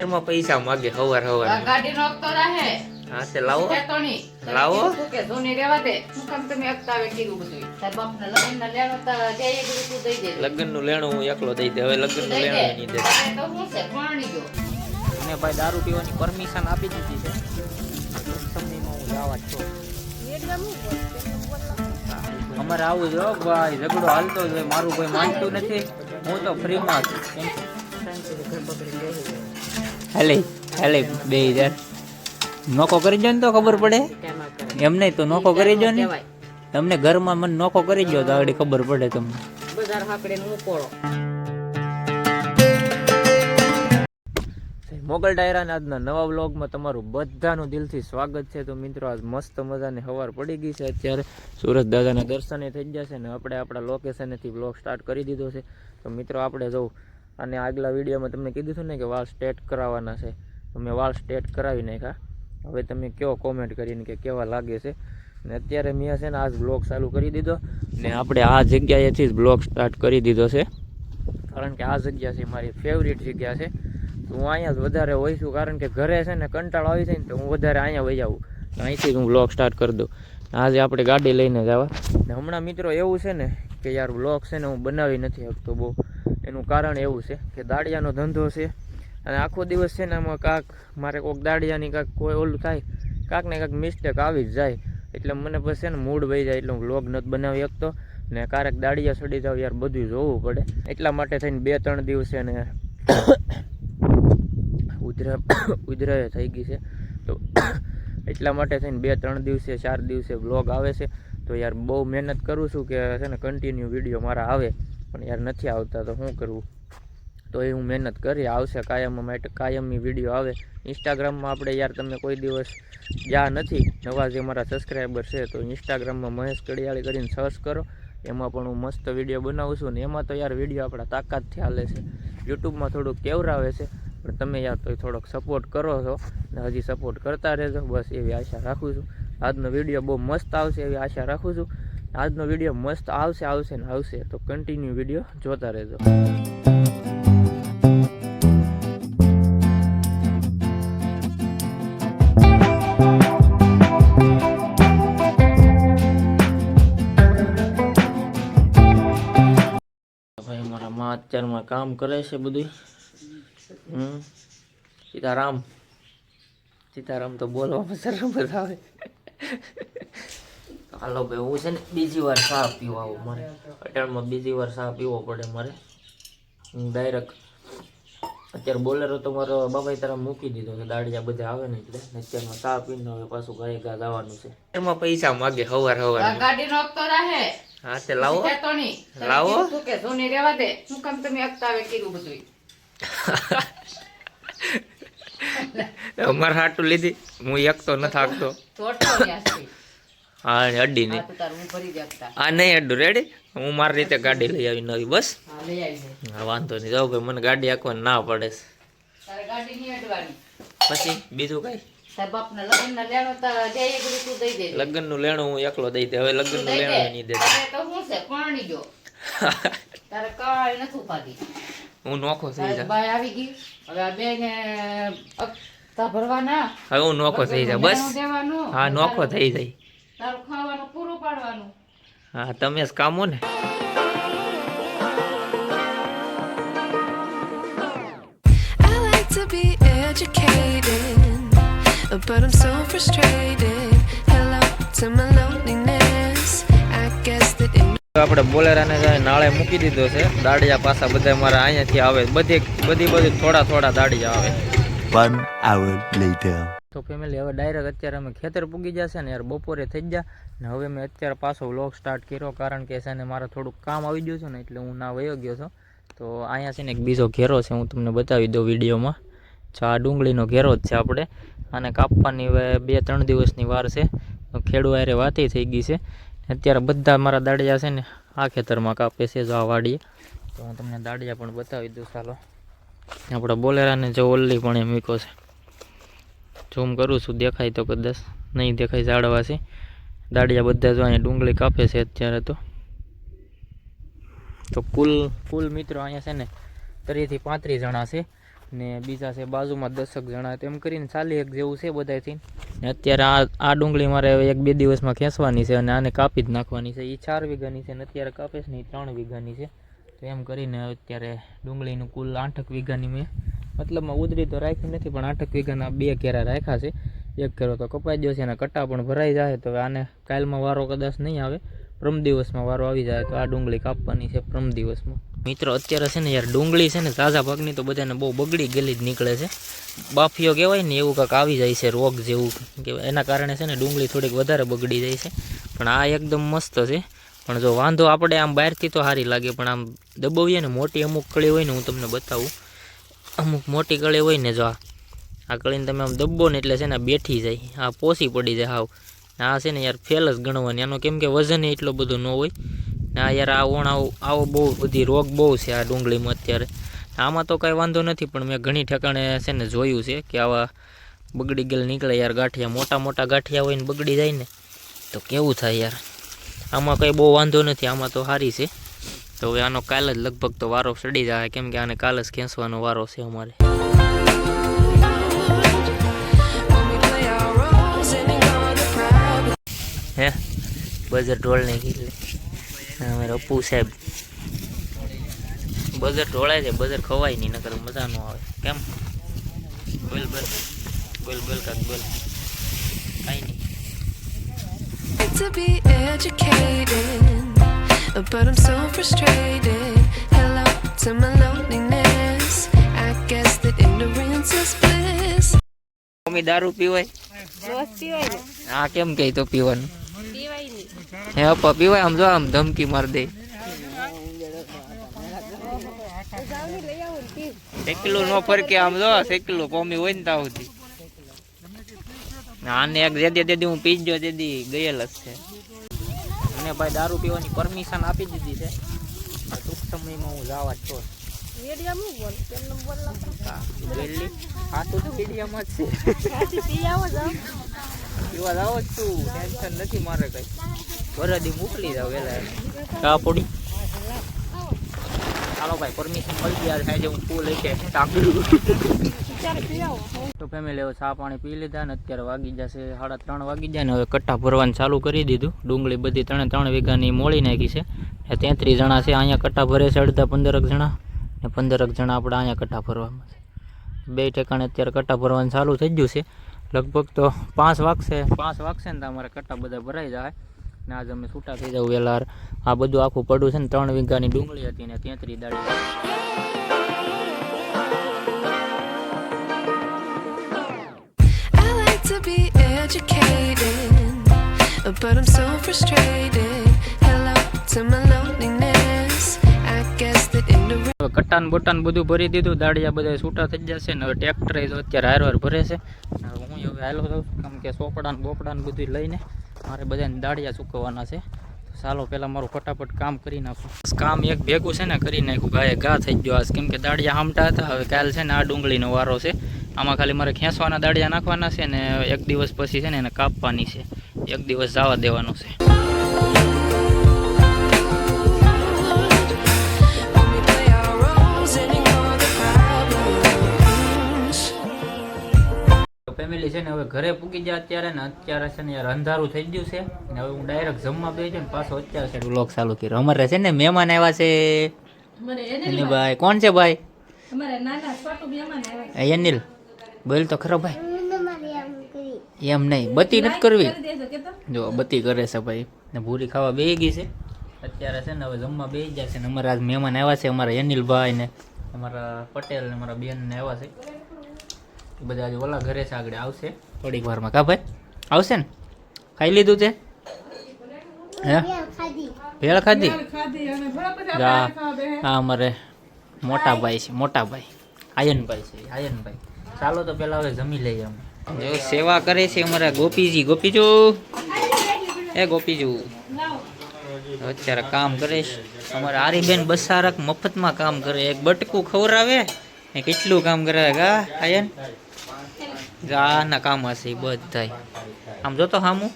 એમાં પૈસા માગે હવાર હવાર. ગાડી રોકતો રહે. હા તે લાવો. લાવો. કે જૂની રેવા દે. શું કામ તમે હપ્તાવે કીધું બધું તાર લગન ના લેણો તા જે એ તું દઈ દે લગનનું લેણું હું એકલો દઈ દે. હવે લગનનું લેણું. નહીં દે તો હું છે પાણી જો મેં ભાઈ દારૂ પીવાની પરમિશન આપી દીધી છે. સમયમાં હું જવા છું. અમારે આવું જો ભાઈ. ઝઘડો હાલતો જ હોય. મારું કોઈ માનતું નથી. હું તો ફ્રીમાં હેલે હેલે બે હજાર. નોકો કરી દો ને તો ખબર પડે. એમ નહીં તો નોકો કરી દો ને. તમને ઘરમાં મને નોખો કરી દો તો આગળ ખબર પડે તમને. બજાર મોગલ ડાયરાના આજના નવા વ્લોગમાં તમારું બધાનું દિલથી સ્વાગત છે. તો મિત્રો આજ મસ્ત મજાની હવાર પડી ગઈ છે. અત્યારે સુરત દાદાના દર્શને થઈ જશે ને આપણે આપણા લોકેશનેથી વ્લોગ સ્ટાર્ટ કરી દીધો છે. તો મિત્રો આપણે જવું અને આગલા વિડીયોમાં તમને કીધું હતું ને કે વાળ સ્ટેટ કરાવવાના છે, તો મેં વાળ સ્ટેટ કરાવી નાખ્યા. હવે તમે કયો કોમેન્ટ કરીને કે કેવા લાગે છે. ને અત્યારે મેં છે ને આજ બ્લોગ ચાલુ કરી દીધો ને આપણે આ જગ્યાએથી જ બ્લોગ સ્ટાર્ટ કરી દીધો છે. કારણ કે આ જગ્યા છે મારી ફેવરિટ જગ્યા છે. તો હું અહીંયા જ વધારે હોઈ છું કારણ કે ઘરે છે ને કંટાળો આવી જાય ને તો હું વધારે અહીંયા વહી આવું. અહીંથી જ હું બ્લોગ સ્ટાર્ટ કરી દઉં. આજે આપણે ગાડી લઈને જવા ને હમણાં મિત્રો એવું છે ને કે યાર બ્લોગ છે ને હું બનાવી નથી શકતો બહુ. એનું કારણ એવું છે કે દાળિયાનો ધંધો છે અને આખો દિવસ છે ને આમાં કાંક, મારે કોઈક દાળિયાની કાંક કોઈ ઓલું થાય કાંક ને કાંક મિસ્ટેક આવી જ જાય. એટલે મને પછી ને મૂડ વહી જાય, એટલે હું બ્લોગ નથી બનાવી શકતો ને ક્યારેક દાળિયા સડી જાવ યાર બધું જોવું પડે. એટલા માટે થઈને બે ત્રણ દિવસે ને ઉધરા ઉધરા થઈ ગઈ છે. તો એટલા માટે થઈને બે ત્રણ દિવસે, ચાર દિવસે બ્લોગ આવે છે. તો યાર બહુ મહેનત કરું છું કે છે ને કન્ટિન્યુ વીડિયો મારા આવે. પણ યાર નથી આવતા તો શું કરવું? તો એ હું મહેનત કરી આવશે કાયમ માટે કાયમની વીડિયો આવે. ઇન્સ્ટાગ્રામમાં આપણે યાર તમે કોઈ દિવસ ગયા નથી, નવા જે મારા સબસ્ક્રાઈબર છે, તો ઇન્સ્ટાગ્રામમાં મહેશ કડિયાળી કરીને સર્ચ કરો. એમાં પણ હું મસ્ત વીડિયો બનાવું છું ને એમાં તો યાર વીડિયો આપણા તાકાતથી હાલે છે. યુટ્યુબમાં થોડુંક કેવરાવે છે, પણ તમે યાર તો થોડોક સપોર્ટ કરો છો ને હજી સપોર્ટ કરતા રહેજો. બસ એવી આશા રાખું છું. આજનો વીડિયો બહુ મસ્ત આવશે એવી આશા રાખું છું. આજનો વીડિયો મસ્ત આવશે આવશે ને આવશે. તો કન્ટિન્યુ વીડિયો જોતા રહેજો. ભાઈ મારા અત્યારમાં કામ કરે છે બધું હમ. સીતારામ. સીતારામ તો બોલવામાં શરમ આવે. હાલો ભાઈ હું છે ને બીજી વાર ચા પીવો આવો મારે. અટાણમાં બીજી વાર ચા પીવો પડે મારે. હું ડાયરેક્ટ અત્યારે બોલેરો તો મારો બાબાઈ તારા મૂકી દીધો છે દાડિયા બધા આવે ને એટલે. અત્યારમાં ચા પીને હવે પાછું ગાય ગા જવાનું છે. એમાં પૈસા માગે હવાર હવાર. ગાડી નો હપ્તો રાહે. હા તે લાવો. લાવો. કીધું કે જૂની રેવા દે. શું કામ તમે હપ્તાવે કીધું બધું અમારે હાટું લીધી. હું એક તો નથી હાકતો. હા અડી નહીં હું નહીં અડું રેડી હું મારી રીતે ગાડી લઈ આવી નવી બસ? હા વાંધો નહીં. જાઉં ભાઈ મને ગાડી હાંકવાની ના પડે. પછી બીજું કઈ? લગ્ન જાય. લગ્નનું લેણું હું એકલો દઈ દે. હવે લગ્ન લગ્નનું લેણું નહીં દે હું નોખો થઈ તારી જા બાઈ આવી ગઈ. હવે આ બેને હપ્તા ભરવાના. હવે હું નોખો થઈ જાય બસ. હા નોખો થઈ જાય. તારું ખાવાનું પૂરું પાડવાનું હા તમે જ કામો ને but I'm so frustrated. Hello to my loneliness. I guess that in તો આપણે બોલેરાને જાય નાળે મૂકી દીધો છે દાડિયા પાછા બધા મારા અહીંયાથી આવે બધી બધી બધી થોડા થોડા દાડિયા આવે One hour later. તો ફેમિલી હવે ડાયરેક્ટ અત્યારે અમે ખેતર પૂગી જશે ને યાર બપોરે થઈ જાય ને હવે મેં અત્યારે પાછો વ્લોગ સ્ટાર્ટ કર્યો, કારણ કે છે ને મારે થોડુંક કામ આવી ગયું છે ને એટલે હું ના વયો ગયો છું. તો અહીંયા છે ને એક બીજો ઘેરો છે, હું તમને બતાવી દઉં વિડીયોમાં. આ ડુંગળીનો ઘેરો જ છે આપણે. અને કાપવાની હવે બે ત્રણ દિવસની વાર છે. ખેડૂ આરે વાતે થઈ ગઈ છે. અત્યારે બધા મારા દાડિયા છે ને આ ખેતરમાં કાપે છે, જો આ વાડીએ. તો હું તમને દાડિયા પણ બતાવી દઉં, ચાલો. આપણા બોલેરાને જો ઓલ્લી પણ એ મૂક્યો છે. ઝૂમ કરું છું, દેખાય તો કદાચ નહીં દેખાય, ઝાડવા છે. દાડિયા બધા જો અહીંયા ડુંગળી કાપે છે અત્યારે તો. તો કુલ કુલ મિત્રો અહીંયા છે ને ત્રીસથી પાંત્રીસ જણા છે ને બીજા છે બાજુમાં દસક જણા તેમ કરીને ચાલી એક જેવું છે બધાથી ને અત્યારે આ આ ડુંગળી મારે એક બે દિવસમાં ખેંચવાની છે અને આને કાપી જ નાખવાની છે. એ ચાર વીઘાની છે ને અત્યારે કાપે છે ને એ ત્રણ વીઘાની છે. તો એમ કરીને અત્યારે ડુંગળીનું કુલ આઠક વીઘાની મેં મતલબમાં ઉધરી તો રાખી નથી, પણ આઠક વીઘાના બે કેરા રાખ્યા છે. એક કેરો તો કપાઈ ગયો છે અને કટા પણ ભરાઈ જાય, તો આને કાલમાં વારો કદાચ નહીં આવે, પ્રમ દિવસમાં વારો આવી જાય, તો આ ડુંગળી કાપવાની છે પ્રમ દિવસમાં. મિત્રો, અત્યારે છે ને યાર ડુંગળી છે ને તાજા ભાગની તો બધાને બહુ બગડી ગયેલી જ નીકળે છે. બાફીઓ કહેવાય ને એવું કાંક આવી જાય છે, રોગ જેવું કહેવાય. એના કારણે છે ને ડુંગળી થોડીક વધારે બગડી જાય છે. પણ આ એકદમ મસ્ત છે. પણ જો વાંધો આપણે આમ બહારથી તો સારી લાગે, પણ આમ દબાવીએ ને મોટી અમુક કળી હોય ને હું તમને બતાવું. અમુક મોટી કળી હોય ને જો આ. કળીને તમે આમ દબ્બો ને એટલે છે ને બેઠી જાય. આ પોસી પડી જાય હાવ. ને આ છે ને યાર ફેલ જ ગણવાની. આનો કેમ કે વજન એટલો બધો ન હોય. ને આ યાર આ ઓણ આવો આવો બહુ બધી રોગ બહુ છે આ ડુંગળીમાં અત્યારે. આમાં તો કાંઈ વાંધો નથી, પણ મેં ઘણી ઠેકાણે છે ને જોયું છે કે આવા બગડી ગયેલ નીકળે યાર ગાંઠિયા. મોટા મોટા ગાંઠિયા હોય ને બગડી જાય ને, તો કેવું થાય યાર? આમાં કંઈ બહુ વાંધો નથી. આમાં તો સારી છે. તો હવે આનો કાલ જ લગભગ તો વારો ચડી જાય. કેમ કે આને કાલ જ ખેંચવાનો વારો છે અમારે. હે? બજર ઢોળ નહીં કીધું અમારે અપુ સાહેબ. બજર ઢોળાય છે બજર ખવાય નહીં, નકર મજા ન આવે. કેમ? બોલ બોલ. બોલ બોલ, કાક બોલ. કાંઈ નહીં. But I'm so frustrated. Hello to my loneliness. I guess that ignorance is bliss. Mummy દારૂ પીવાય? હા કેમ કે તો પીવાનું? હે અપ્પા પીવાય આમ જો આમ ધમકી માર દે. એકલું નો ફરકે આમ જો એકલું કોમી હોય ને ત્યાં સુધી આને એક જે દે હું પીજો દેદી ગયેલ જ છે. મને ભાઈ દારૂ પીવાની પરમિશન આપી દીધી છે. ટૂંક સમયમાં હું જવા જ છું. હા, વેલી તો મીડિયામાં જ છે. પીવા જાવ જ છું. ટેન્શન નથી મારે કઈ. વરદી મોકલી જાવ વેલા કા પડી. ચાલો ભાઈ પરમિશન મળી ગયા સાંજે હું ફૂલ છે ટાંકડું તો ફેમિલી હવે ચા પાણી પી લીધા ને અત્યારે વાગી જશે, સાડા ત્રણ વાગી જાય ને હવે કટ્ટા ભરવાનું ચાલુ કરી દીધું. ડુંગળી બધી ત્રણે ત્રણ વીઘાની મોળી નાખી છે. તેત્રીસ જણા છે, અહીંયા કટ્ટા ભરે છે અડધા પંદરક જણા. ને પંદરક જણા આપણે અહીંયા કટ્ટા ભરવામાં છે. બે ઠેકાણે અત્યારે કટ્ટા ભરવાનું ચાલુ થઈ ગયું છે. લગભગ તો પાંચ વાગશે પાંચ વાગશે ને તમારે કટ્ટા બધા ભરાઈ જાય. ને આજ અમે છૂટા થઈ જાવ વેલાર આ બધું આખું પડ્યું છે ને ત્રણ વીઘાની ડુંગળી હતી ને તેત્રીસ દાડી but I'm so frustrated. Hello to my loneliness. I guess that ignorance. હવે કટ્ટાન બોટાન બધું ભરી દીધું દાડિયા બધા છૂટા થઈ જશે ને હવે ટ્રેક્ટર અત્યારે હારવાર ભરે છે હું હવે હાલો જાઉં છું કેમ કે સોપડા ને બોપડા ને બધું લઈને મારે બધાને દાડિયા ચૂકવવાના છે. ચાલો પહેલાં મારું ફટાફટ કામ કરી નાખું. કામ એક ભેગું છે ને કરી નાખ્યું. ગાય ગા થઈ ગયો આજ. કેમ કે દાડિયા હામટા હતા, હવે કાલ છે ને આ ડુંગળીનો વારો છે. આમાં ખાલી મારે ખેંચવાના દાળિયા નાખવાના છે ને એક દિવસ પછી છે ને એને કાપવાની છે. એક દિવસ જવા દેવાનો છે. ફેમિલી છે ને હવે ઘરે પૂગી જાય અત્યારે ને અત્યારે છે ને યાર અંધારું થઈ ગયું છે. ને હવે હું ડાયરેક્ટ જમવા બે ને પાછો અત્યારે છે બ્લોક ચાલુ કર્યો. અમારે છે ને મહેમાન આવ્યા છે. એની ભાઈ કોણ છે ભાઈ? અનિલ. બોલ તો ખરો ભાઈ. એમ નહીં. બત્તી નથી કરવી. જો બત્તી કરે છે ભાઈ. ને ભૂરી ખાવા બે ગઈ છે. અત્યારે છે ને હવે જમવા બે ગયા છે ને અમારા આજ મહેમાન આવ્યા છે અમારા અનિલભાઈ ને અમારા પટેલ ને અમારા બેન ને આવ્યા છે. એ બધા આજે ઓલા ઘરે છે આગળ આવશે થોડીક વારમાં. કા ભાઈ? આવશે ને? ખાઈ લીધું તે હે? ભેળ ખાધી? આ અમારે મોટા ભાઈ છે મોટા ભાઈ. આયનભાઈ છે આયનભાઈ. ચાલો તો પેલા હવે જમી લઈએ અમે. જો સેવા કરે છે અમારા ગોપીજી. ગોપીજુ? એ ગોપીજુ. અત્યારે કામ કરે છે. અમારા આરીબેન બસારક મફતમાં કામ કરે. એક બટકું ખવડાવે ને કેટલું કામ કરે ગા આયન? આના કામ હશે ઈ બધાય. આમ જોતો હામું?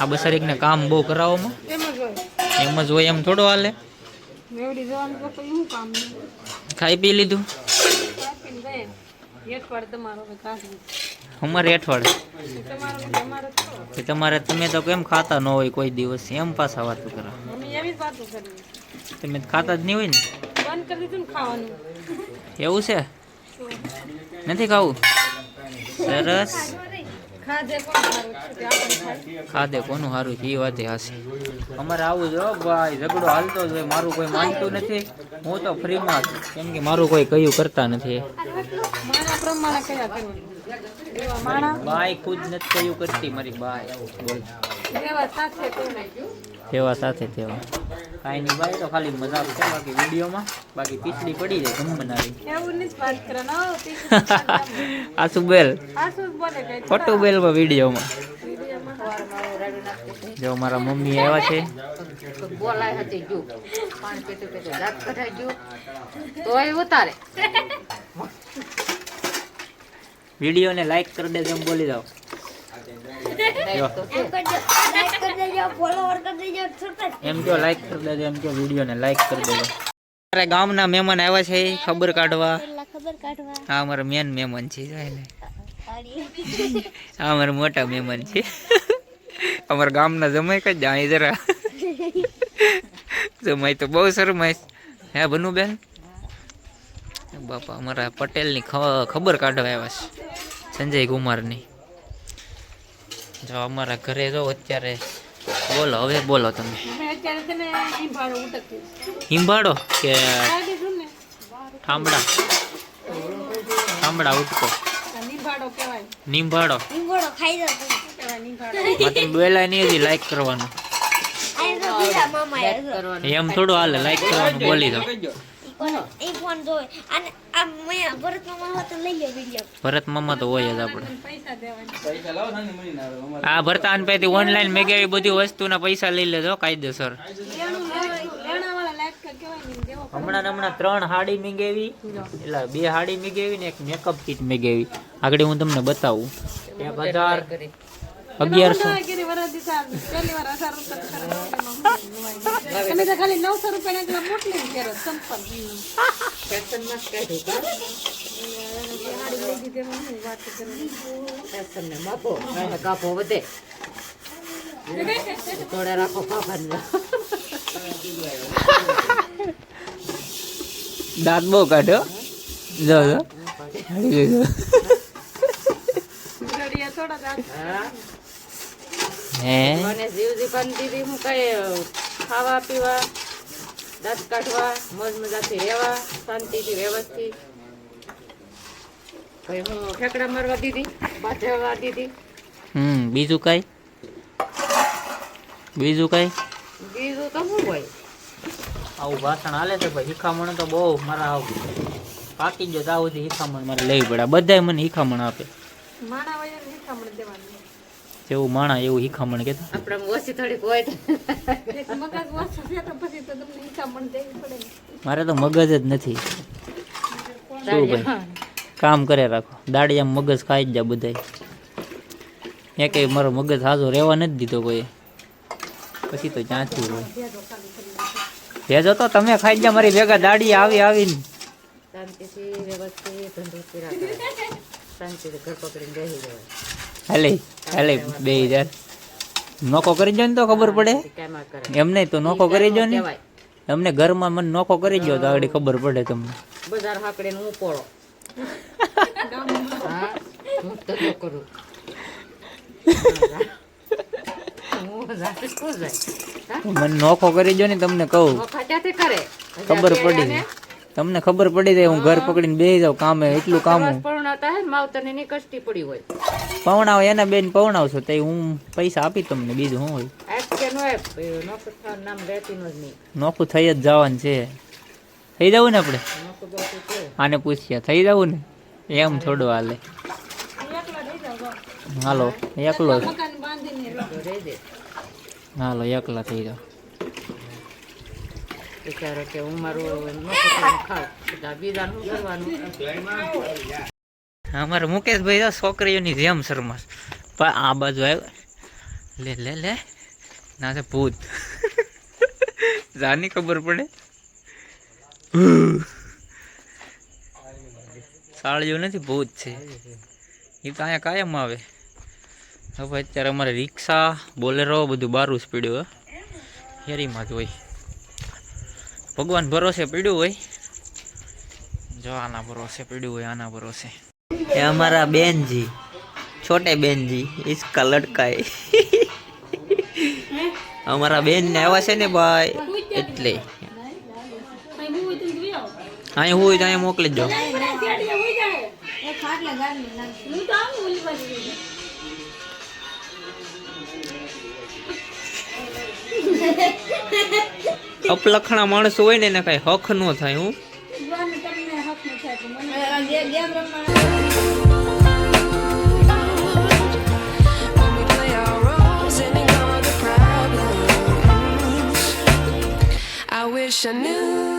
આ બસારીકને કામ બહુ કરાવવામાં? એમ જ હોય એમ થોડો હાલે? ખાઈ પી લીધું? અમારે અઠવાડ તમારો ને જ તમે તો કેમ ખાતા ન હોય કોઈ દિવસ? એમ પાછા વાતો કરો. જ તમે તો ખાતા જ નહીં હોય ને? બંધ કરી દીધું ખાવાનું. એવું છે? નથી ખાવું? સરસ. ખાધે છે કોનું સારું છે એ વાતે હશે. અમારે આવું જો ભાઈ ઝઘડો હાલતો જ હોય મારું કોઈ માનતું નથી. હું તો ફ્રીમાં જ કેમ કે મારું કોઈ કયું કરતા નથી. બાય ખુદ નથી કયું કરતી મારી બાય બોલ. તેવા સાથે તેવા. કાંઈ નહીં ભાઈ તો ખાલી મજા છે બાકી વિડીયોમાં બાકી પીછડી પડી જાય ગમ બનાવી. એવું નહીં વાત કરવાનું. હો, આ શું બેલ? આ શું બોલે કઈ ખોટું બેલમાં વિડીયોમાં. જો મારા મમ્મી આવ્યા છે. બોલાય હતી જો પાણી પીતું પીતું દાંત કઢાઈ ગયું. તોય એ ઉતારે. વિડીયોને લાઈક કરી દેજો એમ બોલી છે. એમ કયો લાઈક કરી દેજો એમ કયો વિડીયોને લાઈક કરી દેજો. મારા ગામના મહેમાન આવ્યા છે ખબર કાઢવા. હા અમારા મેન મહેમાન છે હા અમારા મોટા મહેમાન છે. અમારા ગામના જમાય કઈ જાય જરા. જમાય તો બહુ શરમાય હે બનુબેન બાપા અમારા પટેલની ખ- ખબર કાઢવા આવ્યા છે સંજય કુમારની. જો અમારા ઘરે જો અત્યારે બોલો હવે બોલો તમે. હિંભાડો કે ઠામડા ઠામડા ઉટકો. નિંભાડો નિભાડો કહેવાય. નીંભાડો કહેવાય નિભાડો માં તમે બોલાય નહીં હતી લાઈક કરવાનું. કરવાનું. એમ થોડું હાલે લાઈક કરવાનું બોલી દો. ભરત મામા તો હોય જ આપણે. પૈસા દેવાના. આ ભરતાન પેથી ઓનલાઈન મેગાવી બધી વસ્તુના પૈસા લઈ લેજો કાયદેસર. હમણાં હમણાં ત્રણ હાડી મેગેવી એટલે બે હાડી મેગેવી ને એક મેકઅપ કીટ મેગેવી. આગળ હું તમને બતાવું. એક હજાર કરી. અગિયારસો. કાપો વધે થોડે રાખો કાપાને. દાંત બહુ કાઢો જો જો. થોડા દાંત. મને જીવ દીપાની દીદી હું કઈ ખાવા પીવા દાંત કાઢવા મોજ મજાથી રહેવા શાંતિથી વ્યવસ્થિત. કઈ હું ઠેકડા મારવા દીધી બાંધવા દીધી. હમ બીજું કઈ? બીજું કઈ? બીજું તો શું હોય? આવું ભાષણ હાલે છે ભાઈ શિખામણ તો બહુ મારા પાકી ગયો ત્યાં આવું શિખામણ મારે લેવી પડે. બધાય મને શિખામણ આપે. માણા વયે શીખામણ દેવાનું. જેવું માણા એવું હિખામણ ઓછી થોડીક હોય ને. મારે તો મગજ જ નથી. શું ભાઈ? કામ કરે રાખો. દાડિયામાં મગજ ખાઈ જ જા બધાય. કે મારો મગજ હાજો રહેવા નથી દીધો કોઈ. પછી તો જ્યાંથી હોય. ભેજો તો તમે ખાઈ જા મારી ભેગા દાડી આવી આવીને. શાંતિથી ઘર પકડીને બેસી જવાય. હાલે હાલે બે હજાર નોખો કરી દો ને તો ખબર પડે. એમને એમ નહીં તો નોખો કરી દો ને. એમને ઘરમાં મને નોખો કરી દો તો આગળ ખબર પડે તમને. બજાર હાકડીને હું પોળો? હું તો કરું? મને નોખો કરી દો ને તમને કહું. ખબર પડી. તમને ખબર પડી જાય હું ઘર પકડીને બેસી જાઉં કામે એટલું કામ. પ્રવાસ પરણાતા હે માવતરને ની કષ્ટી પડી હોય. પવણાવ એના બેન પવણાવશો તે હું પૈસા આપી તમને બીજું શું હોય? આપ કે નો આપ નોકર થવાનું નામ રહેતી નો જ નહીં. નોખું થઈ જ જવાનું છે. થઈ જવું ને આપણે? છે. આને પૂછીએ થઈ જવું ને? એમ થોડું હાલે. હાલો એકલો. હાલો એકલા થઈ જાઓ. વિચારો કે હું મારું નોકર ખાઉં બીજાનું કરવાનું? અમારે મુકેશભાઈ છોકરીઓની જેમ શરમાસ પણ આ બાજુ આવ્યો. લે લે લે. ના છે ભૂત. જાની ખબર પડે? સાળિયું નથી, ભૂત છે. એ તો અહીંયા કાયમ આવે. હવે અત્યારે અમારે રિક્ષા, બોલેરો, બધું બારું સ્પીડ હોય હેરીમાં જ હોય. ભગવાન ભરોસે પડ્યું હોય? જો આના ભરોસે પડ્યું હોય આના ભરોસે. એ અમારા બેનજી છોટે બેનજી ઇસકા લડકાય અમારા બેન ને આવા છે ને ભાઈ એટલે. અહીં હોય તો અહીંયા મોકલી દો અપલખણા માણસ હોય ને એને કઈ હક નો થાય હું. I wish I knew